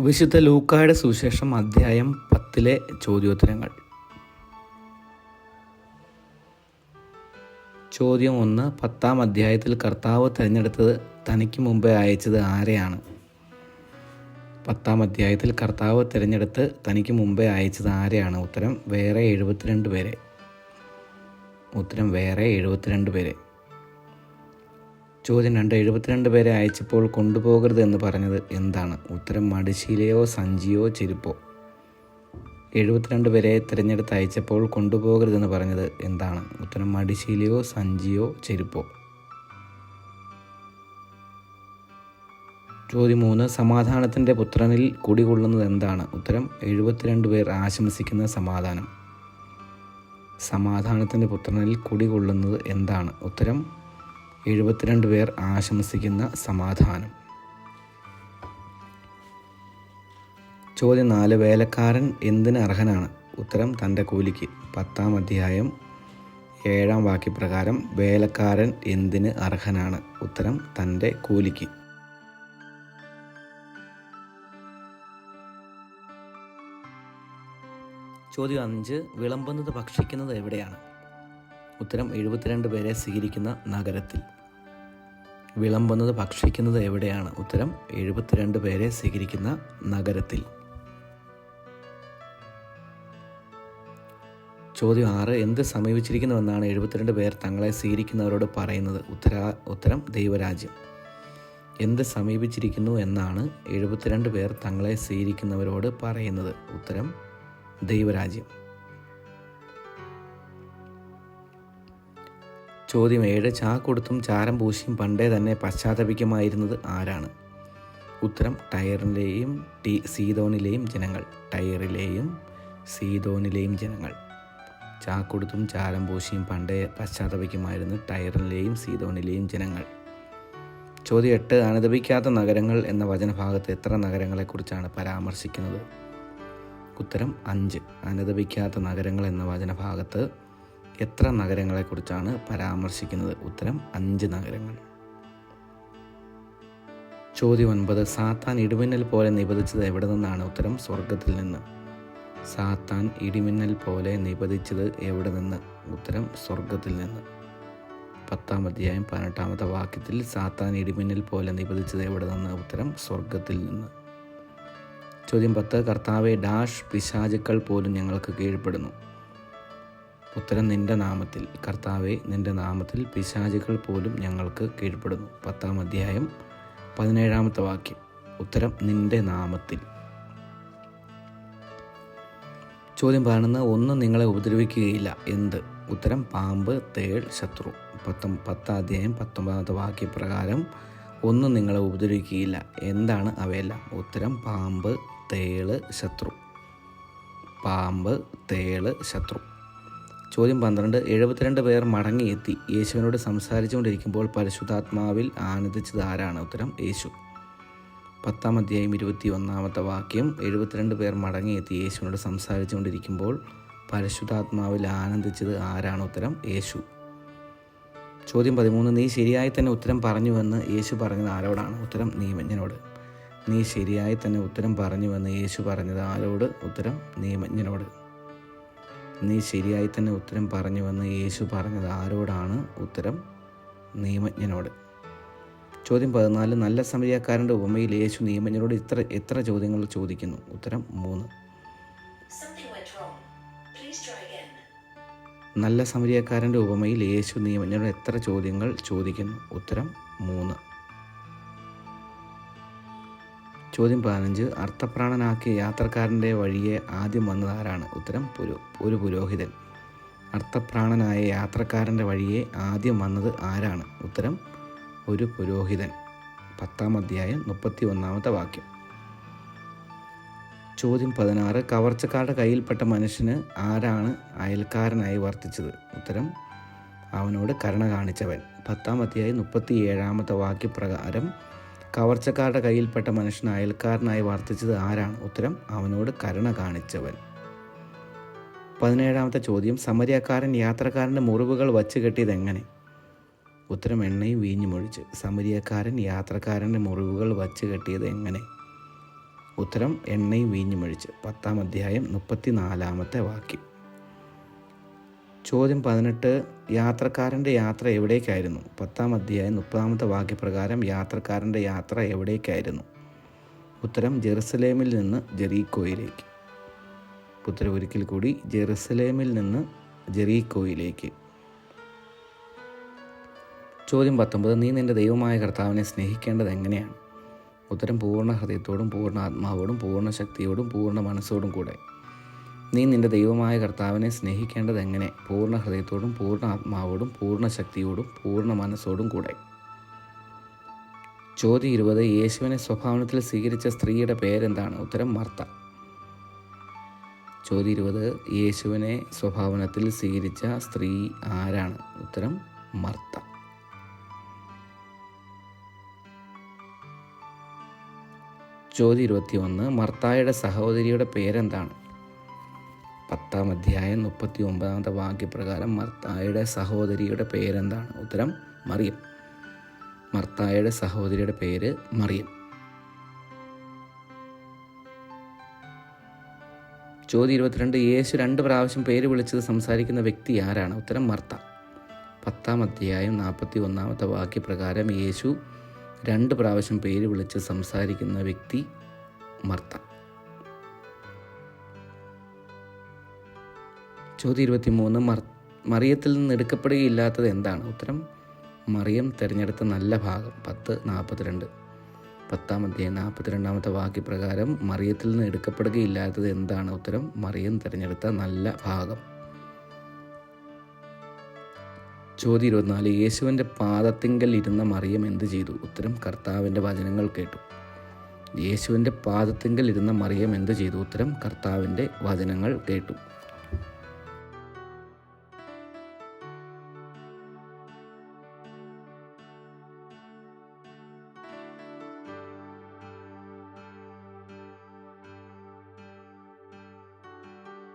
വിശുദ്ധ ലൂക്കായുടെ സുവിശേഷം അധ്യായം പത്തിലെ ചോദ്യോത്തരങ്ങൾ. ചോദ്യം ഒന്ന് പത്താം അധ്യായത്തിൽ കർത്താവ് തിരഞ്ഞെടുത്തത് തനിക്ക് മുമ്പേ അയച്ചത് ആരെയാണ്? പത്താം അധ്യായത്തിൽ കർത്താവ് തിരഞ്ഞെടുത്ത് തനിക്ക് മുമ്പേ അയച്ചത് ആരെയാണ്? ഉത്തരം വേറെ എഴുപത്തിരണ്ട് പേരെ. ഉത്തരം വേറെ എഴുപത്തിരണ്ട് പേരെ. ചോദ്യം രണ്ട് എഴുപത്തിരണ്ട് പേരെ അയച്ചപ്പോൾ കൊണ്ടുപോകരുത് എന്ന് പറഞ്ഞത് എന്താണ്? ഉത്തരം മടിശീലയോ സഞ്ചിയോ ചെരുപ്പോ? എഴുപത്തിരണ്ട് പേരെ തിരഞ്ഞെടുത്ത് അയച്ചപ്പോൾ കൊണ്ടുപോകരുതെന്ന് പറഞ്ഞത് എന്താണ്? ഉത്തരം മടിശീലയോ സഞ്ചിയോ ചെരുപ്പോ? ചോദ്യം മൂന്ന് സമാധാനത്തിന്റെ പുത്രനിൽ കുടികൊള്ളുന്നത് എന്താണ്? ഉത്തരം എഴുപത്തിരണ്ട് പേർ ആശംസിക്കുന്ന സമാധാനം. സമാധാനത്തിന്റെ പുത്രനിൽ കുടികൊള്ളുന്നത് എന്താണ്? ഉത്തരം എഴുപത്തിരണ്ട് പേർ ആശംസിക്കുന്ന സമാധാനം. ചോദ്യം നാല് വേലക്കാരൻ എന്തിന് അർഹനാണ്? ഉത്തരം തന്റെ കൂലിക്ക്. പത്താം അധ്യായം ഏഴാം വാക്യപ്രകാരം വേലക്കാരൻ എന്തിന് അർഹനാണ്? ഉത്തരം തന്റെ കൂലിക്ക്. ചോദ്യം അഞ്ച് വിളമ്പുന്നത് ഭക്ഷിക്കുന്നത് എവിടെയാണ്? ഉത്തരം എഴുപത്തിരണ്ട് പേരെ സ്വീകരിക്കുന്ന നഗരത്തിൽ. വിളമ്പുന്നത് ഭക്ഷിക്കുന്നത് എവിടെയാണ്? ഉത്തരം എഴുപത്തിരണ്ട് പേരെ സ്വീകരിക്കുന്ന നഗരത്തിൽ. ചോദ്യം ആറ് എന്ത് സമീപിച്ചിരിക്കുന്നുവെന്നാണ് എഴുപത്തിരണ്ട് പേർ തങ്ങളെ സ്വീകരിക്കുന്നവരോട് പറയുന്നത്. ഉത്തര ഉത്തരം ദൈവരാജ്യം. എന്ത് സമീപിച്ചിരിക്കുന്നു എന്നാണ് എഴുപത്തിരണ്ട് പേർ തങ്ങളെ സ്വീകരിക്കുന്നവരോട് പറയുന്നത്. ഉത്തരം ദൈവരാജ്യം. ചോദ്യം ഏഴ് ചാ കൊടുത്തും ചാരം പൂശിയും പണ്ടേ തന്നെ പശ്ചാത്തപിക്കുമായിരുന്നത് ആരാണ്? ഉത്തരം ടയറിലെയും ടി സീതോണിലെയും ജനങ്ങൾ. ടയറിലെയും സീതോണിലെയും ജനങ്ങൾ. ചാ കൊടുത്തും ചാരം പൂശിയും പണ്ടേ പശ്ചാത്തപിക്കുമായിരുന്നു ടയറിലെയും സീതോണിലെയും ജനങ്ങൾ. ചോദ്യം എട്ട് അനുദപിക്കാത്ത നഗരങ്ങൾ എന്ന വചനഭാഗത്ത് എത്ര നഗരങ്ങളെക്കുറിച്ചാണ് പരാമർശിക്കുന്നത്? ഉത്തരം അഞ്ച്. അനുദപിക്കാത്ത നഗരങ്ങൾ എന്ന വചനഭാഗത്ത് എത്ര നഗരങ്ങളെക്കുറിച്ചാണ് പരാമർശിക്കുന്നത്? ഉത്തരം അഞ്ച് നഗരങ്ങൾ. ചോദ്യം ഒൻപത്. സാത്താൻ ഇടിമിന്നൽ പോലെ നിബന്ധിച്ചത് എവിടെ നിന്നാണ് ഉത്തരം സ്വർഗത്തിൽ നിന്ന്. സാത്താൻ ഇടിമിന്നൽ പോലെ നിബന്ധിച്ചത് എവിടെ നിന്ന് ഉത്തരം സ്വർഗത്തിൽ നിന്ന്. പത്താം അധ്യായം പതിനെട്ടാമത്തെ വാക്യത്തിൽ സാത്താൻ ഇടിമിന്നൽ പോലെ നിബന്ധിച്ചത് എവിടെ നിന്ന് ഉത്തരം സ്വർഗത്തിൽ നിന്ന്. ചോദ്യം പത്ത്. കർത്താവെ ഡാഷ് പിശാചുക്കൾ പോലും ഞങ്ങൾക്ക് കീഴ്പ്പെടുന്നു. ഉത്തരം നിന്റെ നാമത്തിൽ. കർത്താവെ നിന്റെ നാമത്തിൽ പിശാചുകൾ പോലും ഞങ്ങൾക്ക് കീഴ്പ്പെടുന്നു. പത്താം അധ്യായം പതിനേഴാമത്തെ വാക്യം. ഉത്തരം നിന്റെ നാമത്തിൽ. ചോദ്യം പതിനൊന്ന് ഒന്നും നിങ്ങളെ ഉപദ്രവിക്കുകയില്ല. എന്ത്? ഉത്തരം പാമ്പ് തേൾ ശത്രു. പത്തൊ പത്താം അധ്യായം പത്തൊമ്പതാമത്തെ വാക്യപ്രകാരം ഒന്നും നിങ്ങളെ ഉപദ്രവിക്കുകയില്ല. എന്താണ് അവയെല്ലാം? ഉത്തരം പാമ്പ് തേൾ ശത്രു. പാമ്പ് തേൾ ശത്രു. ചോദ്യം പന്ത്രണ്ട്. എഴുപത്തിരണ്ട് പേർ മടങ്ങിയെത്തി. യേശുവിനോട് സംസാരിച്ചുകൊണ്ടിരിക്കുമ്പോൾ പരിശുദ്ധാത്മാവിൽ ആനന്ദിച്ചത് ആരാണ്? ഉത്തരം യേശു. പത്താം അധ്യായം ഇരുപത്തി ഒന്നാമത്തെ വാക്യം. എഴുപത്തിരണ്ട് പേർ മടങ്ങിയെത്തി. യേശുവിനോട് സംസാരിച്ചുകൊണ്ടിരിക്കുമ്പോൾ പരിശുദ്ധാത്മാവിൽ ആനന്ദിച്ചത് ആരാണ്? ഉത്തരം യേശു. ചോദ്യം പതിമൂന്ന്. നീ ശരിയായി തന്നെ ഉത്തരം പറഞ്ഞുവെന്ന് യേശു പറഞ്ഞത് ആരോടാണ്? ഉത്തരം നിയമജ്ഞനോട് നീ ശരിയായി തന്നെ ഉത്തരം പറഞ്ഞുവെന്ന് യേശു പറഞ്ഞത് ആരോട്? ഉത്തരം നിയമജ്ഞനോട് നീ ശരിയായി തന്നെ ഉത്തരം പറഞ്ഞുവെന്ന് യേശു പറഞ്ഞത് ആരോടാണ് ഉത്തരം? നിയമജ്ഞനോട്. ചോദ്യം പതിനാല് നല്ല സമരിയാക്കാരന്റെ ഉപമയിൽ യേശു നിയമജ്ഞനോട് ഇത്ര എത്ര ചോദ്യങ്ങൾ ചോദിക്കുന്നു? ഉത്തരം മൂന്ന്. നല്ല സമരിയാക്കാരന്റെ ഉപമയിൽ യേശു നിയമജ്ഞനോട് എത്ര ചോദ്യങ്ങൾ ചോദിക്കുന്നു? ഉത്തരം മൂന്ന്. ചോദ്യം പതിനഞ്ച്. അർത്ഥപ്രാണനാക്കിയ യാത്രക്കാരന്റെ വഴിയെ ആദ്യം വന്നത് ആരാണ്? ഉത്തരം പുരോ ഒരു പുരോഹിതൻ. അർത്ഥപ്രാണനായ യാത്രക്കാരന്റെ വഴിയെ ആദ്യം വന്നത് ആരാണ്? ഉത്തരം ഒരു പുരോഹിതൻ. പത്താം അധ്യായം മുപ്പത്തി ഒന്നാമത്തെ വാക്യം. ചോദ്യം പതിനാറ്. കവർച്ചക്കാരുടെ കയ്യിൽപ്പെട്ട മനുഷ്യന് ആരാണ് അയൽക്കാരനായി വർത്തിച്ചത്? ഉത്തരം അവനോട് കരുണ കാണിച്ചവൻ. പത്താം അധ്യായം മുപ്പത്തി ഏഴാമത്തെ വാക്യപ്രകാരം കവർച്ചക്കാരുടെ കയ്യിൽപ്പെട്ട മനുഷ്യൻ അയൽക്കാരനായി വർത്തിച്ചത് ആരാണ്? ഉത്തരം അവനോട് കരുണ കാണിച്ചവൻ. പതിനേഴാമത്തെ ചോദ്യം സമരിയക്കാരൻ യാത്രക്കാരന്റെ മുറിവുകൾ വച്ച് കെട്ടിയത് എങ്ങനെ? ഉത്തരം എണ്ണയും വീഞ്ഞുമൊഴിച്ച് സമരിയക്കാരൻ യാത്രക്കാരന്റെ മുറിവുകൾ വച്ച് കെട്ടിയത് എങ്ങനെ? ഉത്തരം എണ്ണയും വീഞ്ഞുമൊഴിച്ച് പത്താം അധ്യായം മുപ്പത്തിനാലാമത്തെ വാക്യം. ചോദ്യം പതിനെട്ട് യാത്രക്കാരന്റെ യാത്ര എവിടേക്കായിരുന്നു? പത്താം അധ്യായം മുപ്പതാമത്തെ വാക്യപ്രകാരം യാത്രക്കാരന്റെ യാത്ര എവിടേക്കായിരുന്നു? ഉത്തരം ജെറുസലേമിൽ നിന്ന് ജെറീക്കോയിലേക്ക്. ഉത്തരം ഒരിക്കൽ കൂടി ജെറുസലേമിൽ നിന്ന് ജെറീക്കോയിലേക്ക്. ചോദ്യം പത്തൊമ്പത് നീ നിന്റെ ദൈവമായ കർത്താവിനെ സ്നേഹിക്കേണ്ടത് എങ്ങനെയാണ്? ഉത്തരം പൂർണ ഹൃദയത്തോടും പൂർണ ആത്മാവോടും പൂർണ ശക്തിയോടും പൂർണ മനസ്സോടും കൂടെ. നീ നിന്റെ ദൈവമായ കർത്താവിനെ സ്നേഹിക്കേണ്ടത് എങ്ങനെ? പൂർണ ഹൃദയത്തോടും പൂർണ ആത്മാവോടും പൂർണ ശക്തിയോടും പൂർണ മനസ്സോടും കൂടെ. ചോദ്യം ഇരുപത്. യേശുവിനെ സ്വഭാവനത്തിൽ സ്വീകരിച്ച സ്ത്രീയുടെ പേരെന്താണ്? ഉത്തരം മർത്ത. ചോദ്യം ഇരുപത്. യേശുവിനെ സ്വഭാവനത്തിൽ സ്വീകരിച്ച സ്ത്രീ ആരാണ്? ഉത്തരം മർത്ത. ചോദ്യം ഇരുപത്തി ഒന്ന് മർത്തായുടെ സഹോദരിയുടെ പേരെന്താണ്? പത്താം അധ്യായം മുപ്പത്തി ഒമ്പതാമത്തെ വാക്യപ്രകാരം മർത്തായുടെ സഹോദരിയുടെ പേരെന്താണ്? ഉത്തരം മറിയം. മർത്തായുടെ സഹോദരിയുടെ പേര് മറിയം. ചോദ്യം ഇരുപത്തിരണ്ട് യേശു രണ്ട് പ്രാവശ്യം പേര് വിളിച്ചത് സംസാരിക്കുന്ന വ്യക്തി ആരാണ്? ഉത്തരം മർത്ത. പത്താം അധ്യായം നാൽപ്പത്തി ഒന്നാമത്തെ വാക്യപ്രകാരം യേശു രണ്ട് പ്രാവശ്യം പേര് വിളിച്ച് സംസാരിക്കുന്ന വ്യക്തി മർത്ത. ചോദ്യം ഇരുപത്തി മൂന്ന് മർ മറിയത്തിൽ നിന്ന് എടുക്കപ്പെടുകയില്ലാത്തത് എന്താണ്? ഉത്തരം മറിയം തിരഞ്ഞെടുത്ത നല്ല ഭാഗം. പത്ത് നാൽപ്പത്തിരണ്ട്. പത്താം അധ്യായം നാൽപ്പത്തിരണ്ടാമത്തെ വാക്യപ്രകാരം മറിയത്തിൽ നിന്ന് എടുക്കപ്പെടുകയില്ലാത്തത് എന്താണ്? ഉത്തരം മറിയം തിരഞ്ഞെടുത്ത നല്ല ഭാഗം. ചോദ്യം ഇരുപത്തിനാല് യേശുവിന്റെ പാദത്തിങ്കൽ ഇരുന്ന മറിയം എന്ത് ചെയ്തു? ഉത്തരം കർത്താവിന്റെ വചനങ്ങൾ കേട്ടു. യേശുവിന്റെ പാദത്തിങ്കൽ ഇരുന്ന മറിയം എന്ത് ചെയ്തു? ഉത്തരം കർത്താവിന്റെ വചനങ്ങൾ കേട്ടു.